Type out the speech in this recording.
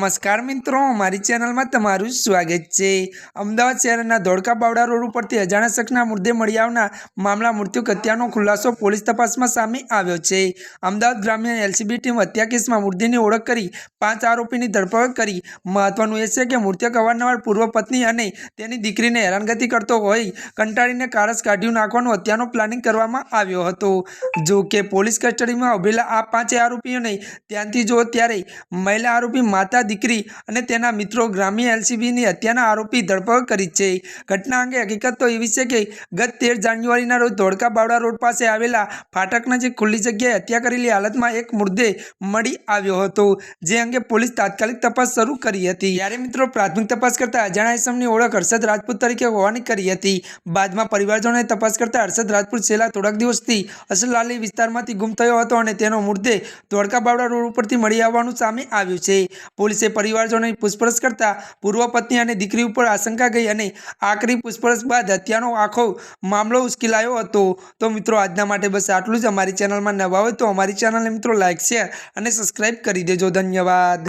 નમસ્કાર મિત્રો મારી ચેનલમાં તમારું સ્વાગત છે. અમદાવાદ શહેરના ધોળકા બાવડા રોડ ઉપરથી અજાણ્યા શખ્સના મુદ્દે મળી આવનાર મામલા મૃત્યુ હત્યાનો ખુલાસો પોલીસ તપાસમાં સામે આવ્યો છે. અમદાવાદ ગ્રામ્ય એલસીબી ટીમ હત્યા કેસમાં મૃતદેહની ઓળખ કરી, પાંચ આરોપીની ધરપકડ કરી. મહત્વનું એ છે કે મૃતક અવારનવાર પૂર્વ પત્ની અને તેની દીકરીને હેરાનગતિ કરતો હોય, કંટાળીને કારસ કાઢ્યું નાખવાનો હત્યાનો પ્લાનિંગ કરવામાં આવ્યો હતો. જો કે પોલીસ કસ્ટડીમાં ઉભેલા આ પાંચે આરોપીઓને ત્યાંથી જો ત્યારે મહિલા આરોપી માતા દીકરી અને તેના મિત્રો ગ્રામ્ય એલસીબીની હત્યાના આરોપી ધરપકડ કરી છે. ઘટના અંગે હકીકત તો એવી છે કે ગત તેર જાન્યુઆરીના રોજ ધોળકા બાવડા રોડ પાસે આવેલા ફાટક નજીક ખુલ્લી જગ્યાએ હત્યા કરેલી હાલતમાં એક મૃતદેહ મળી આવ્યો હતો, જે અંગે પોલીસ તાત્કાલિક તપાસ શરૂ કરી હતી. ત્યારે મિત્રો પ્રાથમિક તપાસ કરતા અજાણા ઇસમની ઓળખ હર્ષદ રાજપૂત તરીકે હોવાની કરી હતી. બાદમાં પરિવારજનોએ તપાસ કરતા હર્ષદ રાજપૂત છેલ્લા થોડાક દિવસથી અસલાલી વિસ્તારમાંથી ગુમ થયો હતો અને તેનો મૃતદેહ ધોળકા બાવડા રોડ ઉપરથી મળી આવવાનું સામે આવ્યું છે. પોલીસે પરિવારજનોની પૂછપરછ કરતા પૂર્વ પત્ની અને દીકરી ઉપર આશંકા ગઈ અને આખરી પૂછપરછ બાદ હત્યાનો આખો મામલો ઉશ્કેલાયો હતો. તો મિત્રો, આજના માટે બસ આટલું જ. અમારી ચેનલમાં નવા હોય તો અમારી ચેનલને મિત્રો લાઇક શેર અને સબસ્ક્રાઈબ કરી દેજો. ધન્યવાદ.